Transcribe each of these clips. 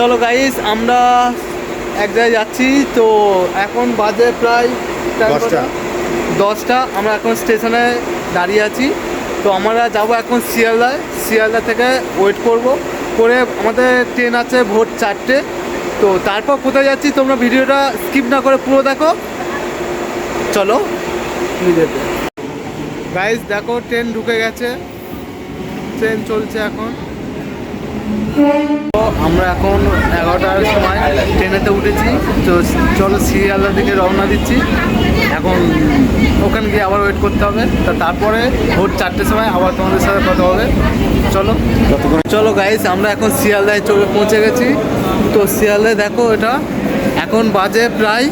চলো গাইস আমরা এক জায়গায় যাচ্ছি তো এখন বাজে প্রায় দশটা। দশটা আমরা এখন স্টেশনে দাঁড়িয়ে আছি। তো আমরা যাব এখন শিয়ালদায়। শিয়ালদা থেকে ওয়েট করব। করে আমাদের ট্রেন আছে ভোর চারটে। তো তারপর কোথায় যাচ্ছি তোমরা ভিডিওটা স্কিপ না করে পুরো দেখো। চলো গাইস দেখো ট্রেন ঢুকে গেছে। ট্রেন চলছে এখন। আমরা এখন এগারোটার সময় ট্রেনেতে উঠেছি। তো চলো শিয়ালদার দিকে রওনা দিচ্ছি। এখন ওখানে গিয়ে আবার ওয়েট করতে হবে। তা তারপরে ভোর চারটের সময় আবার তোমাদের সাথে কথা হবে। চলো। চলো গাইস আমরা এখন শিয়ালদায় চলে পৌঁছে গেছি। তো শিয়ালদায় দেখো এটা। এখন বাজে প্রায়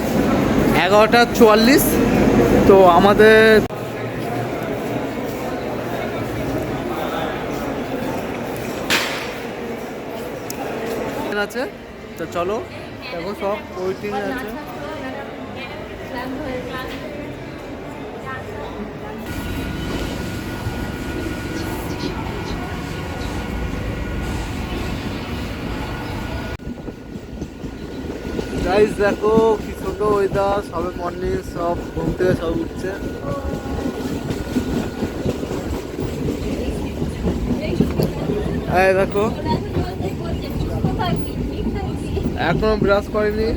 এগারোটা চুয়াল্লিশ। তো আমাদের আছে। তো চলো, দেখো সব ওয়েটিং আছে। গাইস দেখো কি সুন্দর ওয়েদার সবে মর্নিং সব ঘুম থেকে সব উঠছে। দেখো এখনও ব্রাশ করিনি।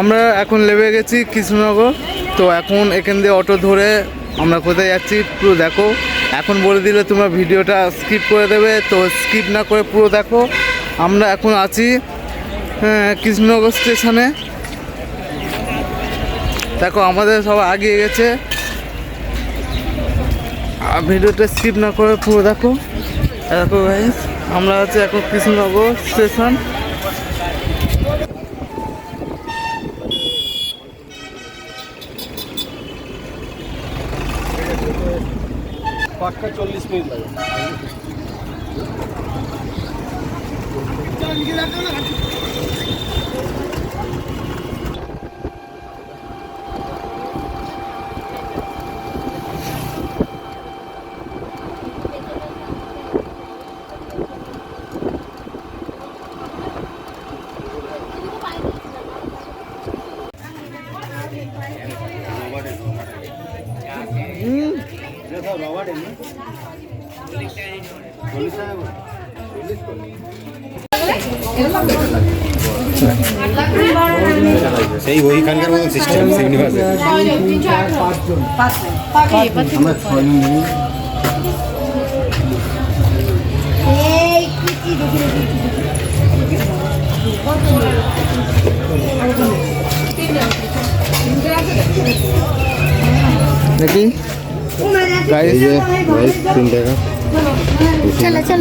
আমরা এখন লেবে গেছি কৃষ্ণনগর তো এখন এখান দিয়ে অটো ধরে আমরা কোথায় যাচ্ছি পুরো দেখো। এখন বলে দিলে তোমরা ভিডিওটা স্কিপ করে দেবে তো স্কিপ না করে পুরো দেখো। আমরা এখন আছি হ্যাঁ, কৃষ্ণনগর স্টেশনে। দেখো আমাদের সব আগিয়ে গেছে। ভিডিওটা স্কিপ না করে পুরো দেখো। দেখো গাইস আমরা আছি এখন কৃষ্ণনগর স্টেশন। চল্লিশ মিনিট লাগে। সেই ওইখানকার মতো সিস্টেম শ্রীনিবাসের আমরা ছয় জন দেখি গাইস এই যে রাইস তিন টাকা চলো চলো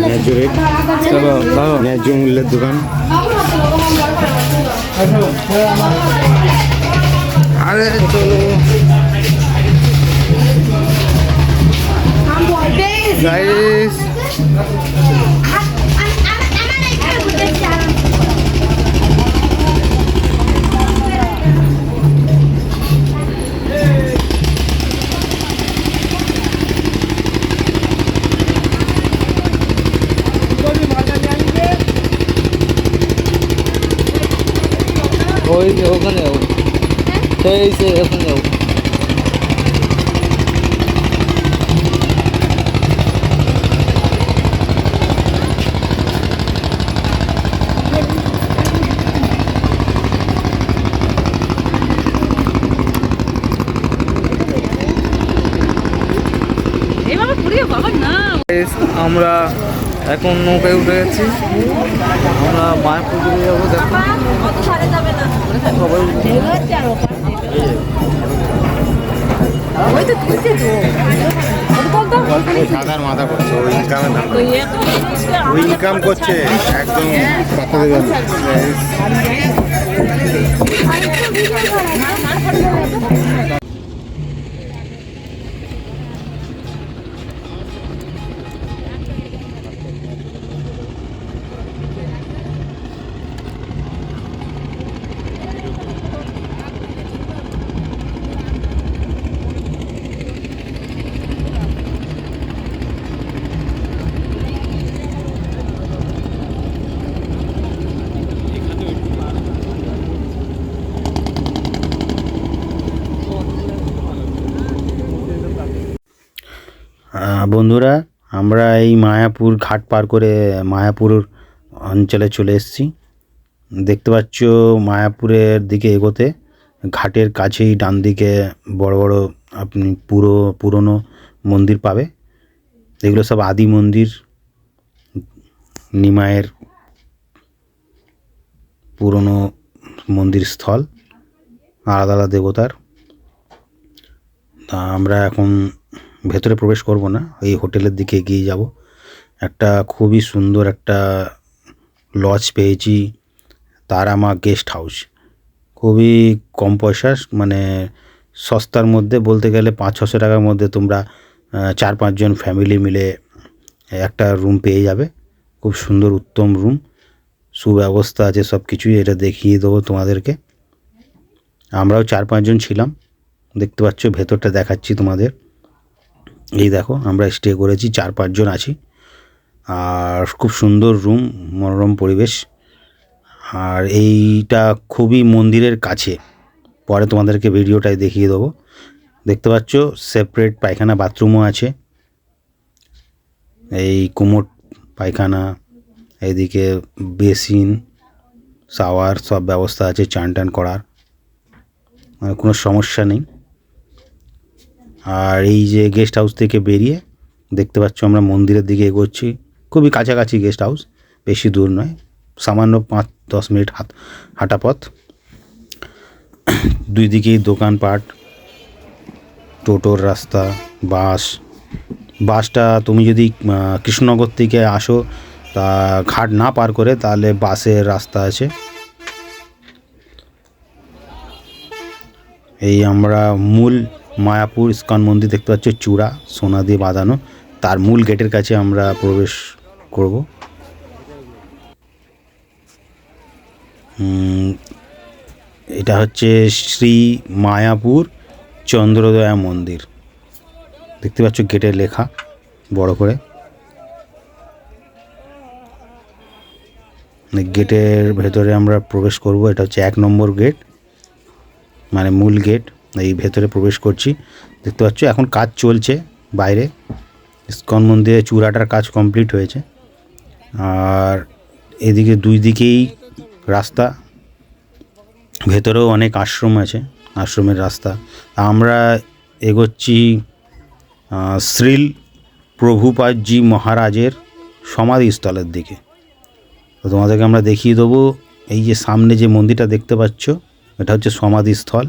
ন্যায্য রেট ন্যায্য মূল্যের দোকান আরে চলো গাইস ওখানে যাব সেই সে ওখানে Guys, আমরা এখন নৌকায় উঠে গেছি। আমরা মায়াপুর যাব দেখো। সাদার মাথা করছে ও ইনকামের ধান ও ইনকাম করছে একদম পাতা দেবে না বন্ধুরা, আমরা এই মায়াপুর ঘাট পার করে মায়াপুর অঞ্চলে চলে এসেছি। দেখতে পাচ্ছ মায়াপুরের দিকে এগোতে, ঘাটের কাছেই ডান দিকে বড় বড় আপনি পুরো, পুরনো মন্দির পাবে। এগুলো সব আদি মন্দির নিমায়ের পুরনো মন্দির স্থল, আলাদা আলাদা দেবতার। তা আমরা এখন ভেতরে প্রবেশ করব না, এই হোটেলের দিকে এগিয়ে যাব। একটা খুবই সুন্দর একটা লজ পেয়েছি, তারামা গেস্ট হাউস খুবই কম পয়সা মানে সস্তার মধ্যে বলতে গেলে পাঁচ ছশো টাকার মধ্যে তোমরা চার পাঁচজন ফ্যামিলি মিলে একটা রুম পেয়ে যাবে। খুব সুন্দর উত্তম রুম সুব্যবস্থা আছে সব কিছুই এটা দেখিয়ে দেবো তোমাদেরকে। আমরাও চার পাঁচজন ছিলাম, দেখতে পাচ্ছ, ভেতরটা দেখাচ্ছি তোমাদের। এই দেখো, আমরা স্টে করেছি, চার পাঁচজন আছি। আর খুব সুন্দর রুম মনোরম পরিবেশ। আর এইটা খুবই মন্দিরের কাছে। পরে তোমাদেরকে ভিডিওটাই দেখিয়ে দেবো। দেখতে পাচ্ছ সেপারেট পায়খানা বাথরুমও আছে। এই কুমোট পায়খানা, এইদিকে বেসিন শাওয়ার সব ব্যবস্থা আছে চান টান করার। মানে কোনো সমস্যা নেই। আর এই যে গেস্ট হাউস থেকে বেরিয়ে দেখতে পাচ্ছ আমরা মন্দিরের দিকে এগোচ্ছি। খুবই কাছাকাছি গেস্ট হাউস বেশি দূর নয়, সামান্য পাঁচ দশ মিনিট হাত হাঁটা পথ। দুই দিকেই দোকানপাট, টোটোর রাস্তা, বাস। বাসটা তুমি যদি কৃষ্ণনগর থেকে আসো, তা ঘাট না পার করে তাহলে বাসের রাস্তা আছে। এই আমরা মূল মায়াপুর ইস্কন মন্দির দেখতে পাচ্ছি, চূড়া, সোনা দিয়ে বাঁধানো। তার মূল গেটের কাছে আমরা প্রবেশ করব। এটা হচ্ছে শ্রী মায়াপুর চন্দ্রদয়া মন্দির। দেখতে পাচ্ছ গেটের লেখা, বড় করে। গেটের ভেতরে আমরা প্রবেশ করব, এটা হচ্ছে এক নম্বর গেট মানে মূল গেট। এই ভেতরে প্রবেশ করছি। দেখতে পাচ্ছ, এখন কাজ চলছে বাইরে। ইস্কন মন্দিরে চূড়াটার কাজ কমপ্লিট হয়েছে। আর এদিকে দুই দিকেই রাস্তা। ভেতরেও অনেক আশ্রম আছে, আশ্রমের রাস্তা। আমরা এগোচ্ছি শ্রীল প্রভুপাদজি মহারাজের সমাধিস্থলের দিকে। তো তোমাদেরকে আমরা দেখিয়ে দেবো, এই যে সামনে যে মন্দিরটা দেখতে পাচ্ছ, এটা হচ্ছে সমাধিস্থল।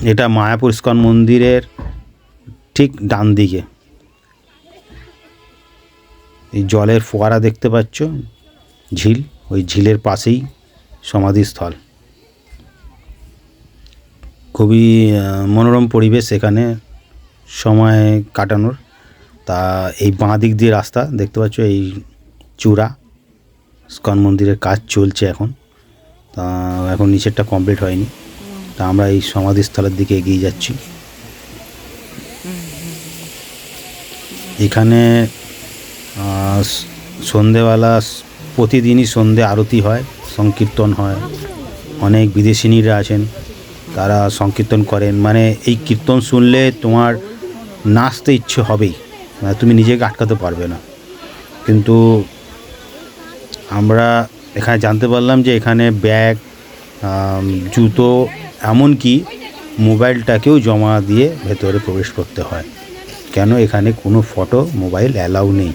এটা মায়াপুর ইস্কন মন্দিরের ঠিক ডান দিকে। এই জলের ফোয়ারা দেখতে পাচ্ছ? ঝিল, ওই ঝিলের পাশেই সমাধিস্থল। খুবই মনোরম পরিবেশ এখানে সময় কাটানোর। তা এই বাঁ দিক দিয়ে রাস্তা দেখতে পাচ্ছ, এই চূড়া। স্কন মন্দিরের কাজ চলছে এখন। তা এখন নিচেরটা কমপ্লিট হয়নি। তা আমরা এই সমাধিস্থলের দিকে এগিয়ে যাচ্ছি। এখানে সন্ধেবেলা প্রতিদিনই সন্ধে আরতি হয়, সংকীর্তন হয়। অনেক বিদেশিনীরা আছেন তারা সংকীর্তন করেন। মানে এই কীর্তন শুনলে তোমার নাচতে ইচ্ছে হবেই মানে তুমি নিজেকে আটকাতে পারবে না। কিন্তু আমরা এখানে জানতে পারলাম যে এখানে ব্যাগ জুতো এমনকি মোবাইলটাকেও জমা দিয়ে ভেতরে প্রবেশ করতে হয়। কেন? এখানে কোনো ফটো, মোবাইল অ্যালাউ নেই।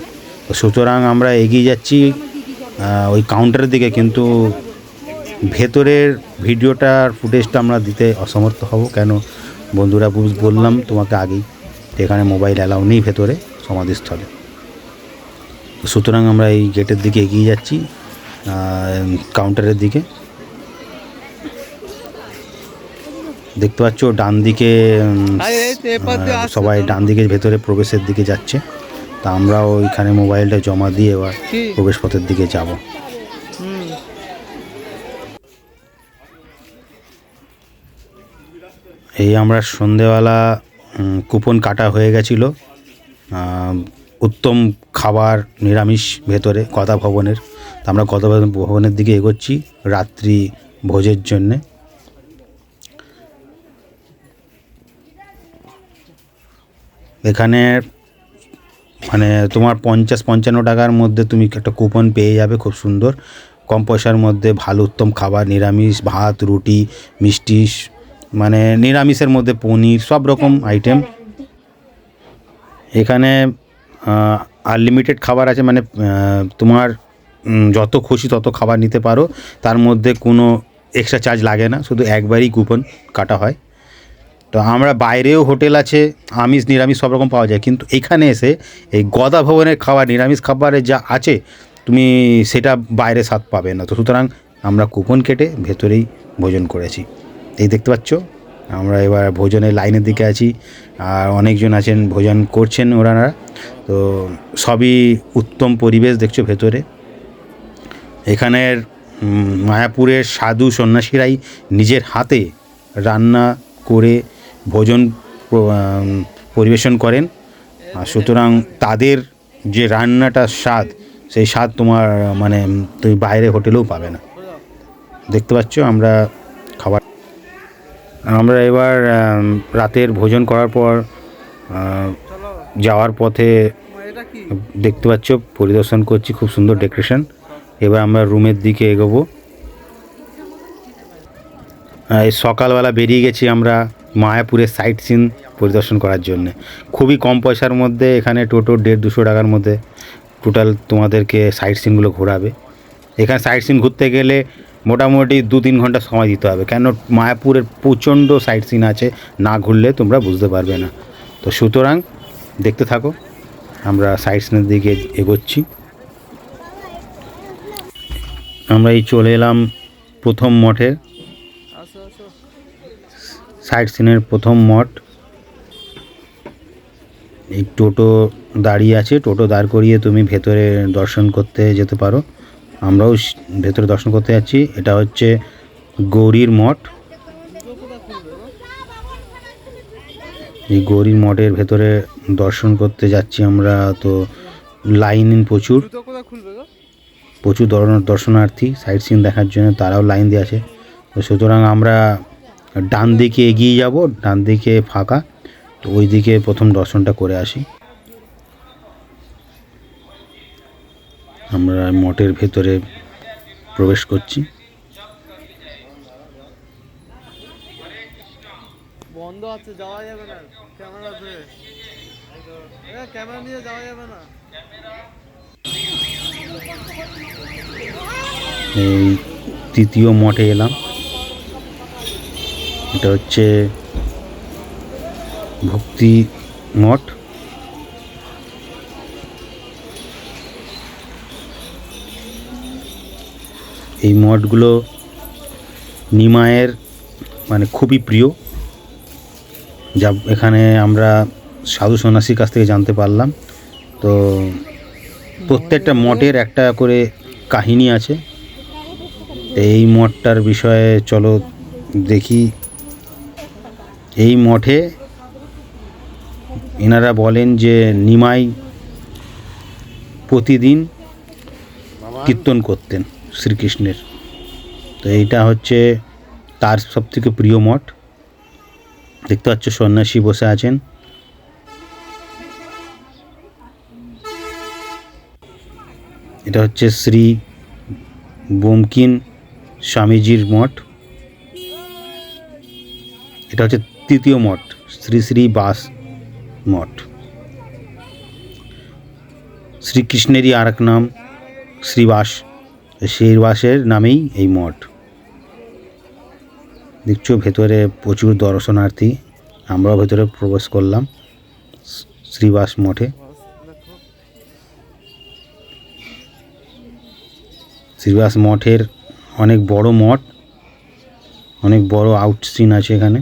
সুতরাং আমরা এগিয়ে যাচ্ছি ওই কাউন্টারের দিকে, কিন্তু ভেতরের ভিডিওটার ফুটেজটা আমরা দিতে অসমর্থ হব। কেন? বন্ধুরা বললাম তোমাকে আগেই, এখানে মোবাইল অ্যালাউ নেই ভেতরে, সমাধিস্থলে। সুতরাং আমরা এই গেটের দিকে এগিয়ে যাচ্ছি কাউন্টারের দিকে। দেখতে পাচ্ছ ডান দিকে সবাই। ডান দিকে ভেতরে প্রবেশের দিকে যাচ্ছে। তা আমরাও ওইখানে মোবাইলটা জমা দিয়ে এবার কি? প্রবেশপথের দিকে যাব। এই আমরা সন্ধেবেলা কুপন কাটা হয়ে গেছিল উত্তম খাবার নিরামিষ ভেতরে কথা ভবনের। তা আমরা কথা ভবনের দিকে এগোচ্ছি রাত্রি ভোজের জন্যে। এখানে মানে তোমার পঞ্চাশ পঞ্চান্ন টাকার মধ্যে তুমি একটা কুপন পেয়ে যাবে, খুব সুন্দর। কম পয়সার মধ্যে ভালো উত্তম খাবার, নিরামিষ, ভাত, রুটি, মিষ্টি মানে নিরামিষের মধ্যে পনির, সব রকম আইটেম এখানে আনলিমিটেড খাবার আছে মানে তোমার যত খুশি তত খাবার নিতে পারো। তার মধ্যে কোনো এক্সট্রা চার্জ লাগে না, শুধু একবারই কুপন কাটা হয়। তো আমরা বাইরেও হোটেল আছে, আমিষ, নিরামিষ সব রকম পাওয়া যায়। কিন্তু এখানে এসে এই গদা ভবনের খাবার, নিরামিষ খাবারে যা আছে, তুমি সেটা বাইরে স্বাদ পাবে না। তো সুতরাং আমরা কুপন কেটে ভেতরেই ভোজন করেছি। এই দেখতে পাচ্ছ, আমরা এবার ভোজনের লাইনের দিকে আছি। আর অনেকজন আছেন, ভোজন করছেন ওনারা তো সবই উত্তম পরিবেশ দেখছ ভেতরে। এখানের মায়াপুরের সাধু সন্ন্যাসীরাই নিজের হাতে রান্না করে ভোজন পরিবেশন করেন। আর সুতরাং তাদের যে রান্নাটার স্বাদ, সেই স্বাদ তোমার মানে তুমি বাইরে হোটেলেও পাবে না। দেখতে পাচ্ছ, আমরা খাবার আমরা এবার রাতের ভোজন করার পর যাওয়ার পথে দেখতে পাচ্ছ, পরিদর্শন করছি, খুব সুন্দর ডেকোরেশন। এবার আমরা রুমের দিকে এগোবো। সকালবেলা বেরিয়ে গেছি আমরা। মায়াপুরের সাইট সিন পরিদর্শন করার জন্য। খুবই কম পয়সার মধ্যে এখানে টোটো দেড় দুশো টাকার মধ্যে টোটাল তোমাদেরকে সাইট সিনগুলো ঘোরাবে। এখানে সাইট সিন ঘুরতে গেলে মোটামুটি দু তিন ঘণ্টা সময় দিতে হবে। কেন মায়াপুরের প্রচণ্ড সাইট সিন আছে, না ঘুরলে তোমরা বুঝতে পারবে না। তো সুতরাং দেখতে থাকো, আমরা সাইট সিনের দিকে এগোচ্ছি। আমরা এই চলে এলাম প্রথম মঠে। সাইট সিনের প্রথম মঠ। এই টোটো দাঁড়িয়ে আছে, টোটো দাঁড় করিয়ে তুমি ভেতরে দর্শন করতে যেতে পারো। আমরাও ভেতরে দর্শন করতে যাচ্ছি। এটা হচ্ছে গৌরীর মঠ। এই গৌরীর মঠের ভেতরে দর্শন করতে যাচ্ছি আমরা। তো লাইন প্রচুর। প্রচুর দর্শনার্থী সাইট সিন দেখার জন্য তারাও লাইন দিয়ে আছে তো সুতরাং আমরা ডান দিকে এগিয়ে যাব ডান দিকে ফাঁকা। তো ওই দিকে প্রথম দর্শনটা করে আসি। আমরা মঠের ভেতরে প্রবেশ করছি। বন্ধ আছে যাওয়া যাবে না। ক্যামেরা ক্যামেরা নিয়ে যাওয়া যাবে না। এই তৃতীয় মঠে এলাম। এটা হচ্ছে ভক্তি মঠ। এই মঠগুলো নিমায়ের মানে খুবই প্রিয়, যা এখানে আমরা সাধু সন্ন্যাসীর কাছ থেকে জানতে পারলাম। তো প্রত্যেকটা মঠের একটা করে কাহিনী আছে। এই মঠটার বিষয়ে চলো দেখি। এই মঠে এনারা বলেন যে নিমাই প্রতিদিন কীর্তন করতেন শ্রীকৃষ্ণের। তো এইটা হচ্ছে তার সবথেকে প্রিয় মঠ। দেখতে পাচ্ছ সন্ন্যাসী বসে আছেন। এটা হচ্ছে শ্রী বোমকিন স্বামীজির মঠ। এটা হচ্ছে তৃতীয় মঠ, শ্রী শ্রী বাস মঠ। শ্রীকৃষ্ণেরই আর এক নাম, শ্রীবাস। শ্রীবাসের নামেই এই মঠ। দেখছ, ভেতরে প্রচুর দর্শনার্থী। আমরাও ভেতরে প্রবেশ করলাম শ্রীবাস মঠে। শ্রীবাস মঠের অনেক বড় মঠ, অনেক বড় আউটসিন আছে এখানে।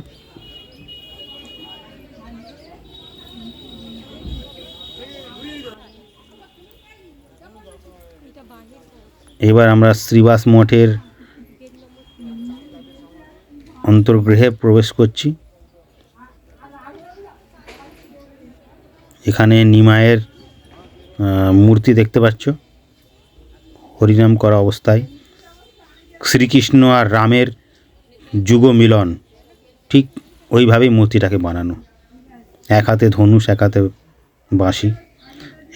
এবার আমরা শ্রীবাস মঠের অন্তর্গৃহে প্রবেশ করছি। এখানে নিমায়ের মূর্তি দেখতে পাচ্ছ। হরিনাম করা অবস্থায়। শ্রীকৃষ্ণ আর রামের যুগ মিলন ঠিক ওইভাবেই মূর্তিটাকে বানানো। এক হাতে ধনুষ, এক হাতে বাঁশি।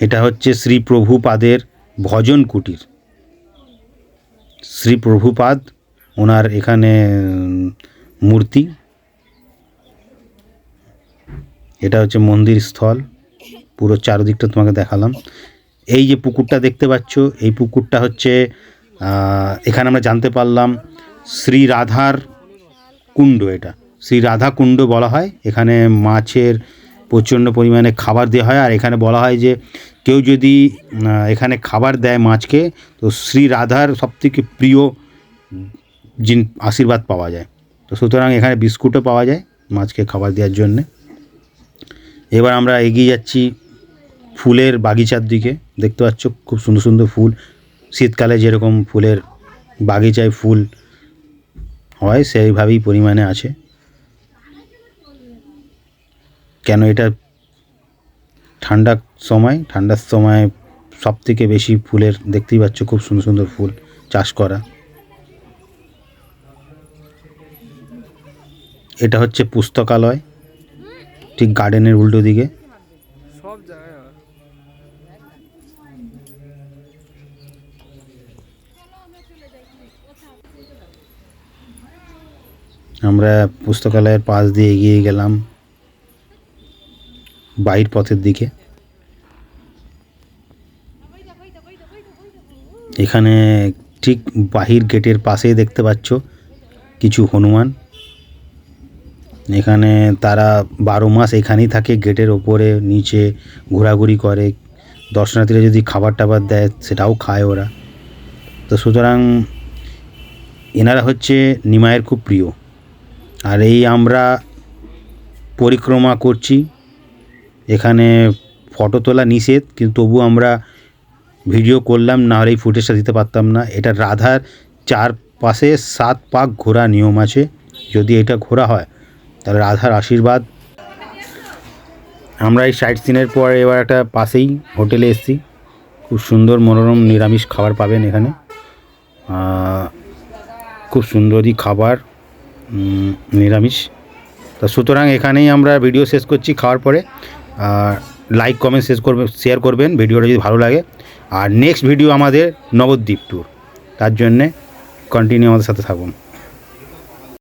এটা হচ্ছে শ্রী প্রভুপাদের ভজন কুটির। শ্রী প্রভুপাদ, ওনার এখানে মূর্তি। এটা হচ্ছে মন্দির স্থল। পুরো চারদিকটা তোমাকে দেখালাম। এই যে পুকুরটা দেখতে পাচ্ছ, এই পুকুরটা হচ্ছে এখানে আমরা জানতে পারলাম শ্রী রাধার কুণ্ড এটা। শ্রী রাধা কুণ্ড বলা হয়। এখানে মাছের প্রচণ্ড পরিমাণে খাবার দেওয়া হয়। আর এখানে বলা হয় যে কেউ যদি এখানে খাবার দেয় মাছকে, তো শ্রী রাধার সবথেকে প্রিয় জিন, আশীর্বাদ পাওয়া যায়। তো সুতরাং এখানে বিস্কুটও পাওয়া যায় মাছকে খাবার দেওয়ার জন্যে। এবার আমরা এগিয়ে যাচ্ছি ফুলের বাগিচার দিকে। দেখতে পাচ্ছ খুব সুন্দর সুন্দর ফুল। শীতকালে যেরকম ফুলের বাগিচায় ফুল হয়, সেইভাবেই পরিমাণে আছে। কেন এটা ঠান্ডার সময় ঠান্ডার সময় সব থেকে বেশি ফুলের দেখতেই পাচ্ছ খুব সুন্দর সুন্দর ফুল চাষ করা। এটা হচ্ছে পুস্তকালয় ঠিক গার্ডেনের উল্টো দিকে। সব জায়গায় আমরা পুস্তকালয়ের পাশ দিয়ে এগিয়ে গেলাম বাইর পথের দিকে। এখানে ঠিক বাহির গেটের পাশেই দেখতে পাচ্ছ কিছু হনুমান। এখানে তারা বারো মাস এখানেই থাকে, গেটের ওপরে নিচে ঘোরাঘুরি করে। দর্শনার্থীরা যদি খাবার টাবার দেয়, সেটাও খায় ওরা। তো সুতরাং এনারা হচ্ছে নিমায়ের খুব প্রিয়। আর এই আমরা পরিক্রমা করছি। এখানে ফটো তোলা নিষেধ, কিন্তু তবু আমরা ভিডিও করলাম, না হলে এই ফুটেজটা দিতে পারতাম না। এটা রাধার চারপাশে সাত পাক ঘোরা নিয়ম আছে। যদি এটা ঘোরা হয়, তাহলে রাধার আশীর্বাদ। আমরা এই সাইট সিনের পর এবার একটা পাশেই হোটেলে এসেছি। খুব সুন্দর মনোরম নিরামিষ খাবার পাবেন এখানে। খুব সুন্দরই খাবার নিরামিষ। তা সুতরাং এখানেই আমরা ভিডিও শেষ করছি খাওয়ার পরে। আর লাইক কমেন্ট শেষ করবেন শেয়ার করবেন। ভিডিওটা যদি ভালো লাগে আর নেক্সট ভিডিও আমাদের নবদ্বীপ ট্যুর তার জন্যে কন্টিনিউ আমাদের সাথে থাকুন।